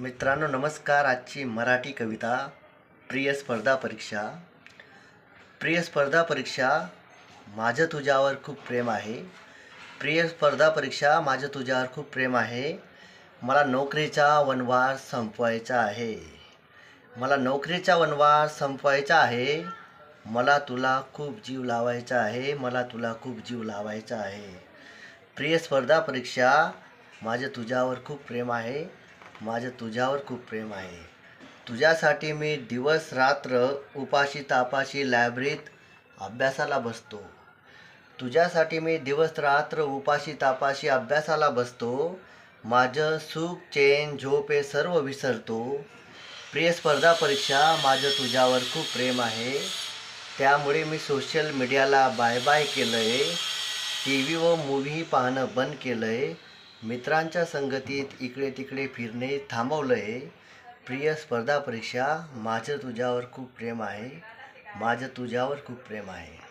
मित्रांनो नमस्कार. आजची मराठी कविता प्रिय स्पर्धा परीक्षा. प्रिय स्पर्धा परीक्षा माझं तुझ्यावर खूप प्रेम आहे. प्रिय स्पर्धा परीक्षा माझं तुझ्यावर खूप प्रेम आहे. मला नोकरीचा वनवास संपवायचा आहे. मला नोकरीचा वनवास संपवायचा आहे. मला तुला खूप जीव लावायचा आहे. मला तुला खूप जीव लावायचा आहे. प्रिय स्पर्धा परीक्षा माझं तुझ्यावर खूप प्रेम आहे. माझं तुझ्यावर खूप प्रेम आहे. तुझ्यासाठी मी दिवस रात्र उपाशी तापाशी लायब्ररीत अभ्यासाला बसतो. तुझ्यासाठी मी दिवस रात्र उपाशी तापाशी अभ्यासाला बसतो. माझं सुख चैन झोप हे सर्व विसरतो. प्रिय स्पर्धा परीक्षा माझं तुझ्यावर खूप प्रेम आहे. त्यामुळे मी सोशल मीडियाला बाय बाय केलं आहे टी व्ही व मूव्ही पाहणं बंद केलं आहे मित्रांच्या संगतीत इकडे तिकडे फिरणे थांबवलं आहे प्रिय स्पर्धा परीक्षा माझं तुझ्यावर खूप प्रेम आहे. माझं तुझ्यावर खूप प्रेम आहे.